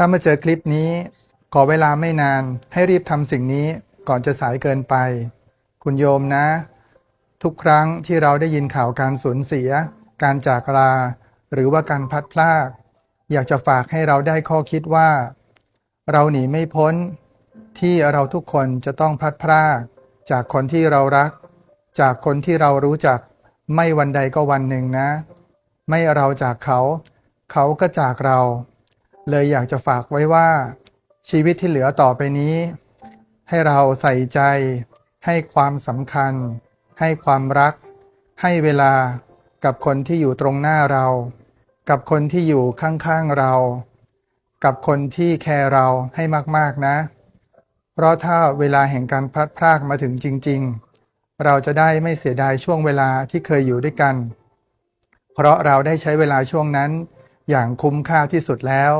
ถ้ามาเจอคลิปนี้ ขอเวลาไม่นานให้รีบทำสิ่งนี้ก่อนจะสายเกินไป คุณโยมนะ ทุกครั้งที่เราได้ยินข่าวการสูญเสีย การจากลา หรือว่าการพัดพรากอยากจะฝากให้เราได้ข้อคิดว่า เราหนีไม่พ้น ที่เราทุกคนจะต้องพัดพรากจากคนที่เรารัก จากคนที่เรารู้จัก ไม่วันใดก็วันหนึ่งนะ ไม่เราจากเขา เขาก็จากเรา เลยอยากจะฝากไว้ว่าชีวิตที่เหลือต่อไปนี้ ให้เราใส่ใจ ให้ความสำคัญ ให้ความรัก ให้เวลากับคนที่อยู่ตรงหน้าเรา กับคนที่อยู่ข้างๆเรา กับคนที่แคร์เราให้มากๆนะ เพราะถ้าเวลาแห่งการพลัดพรากมาถึงจริง ๆ เราจะได้ไม่เสียดายช่วงเวลาที่เคยอยู่ด้วยกัน เพราะเราได้ใช้เวลาช่วงนั้นอย่างคุ้มค่าที่สุดแล้ว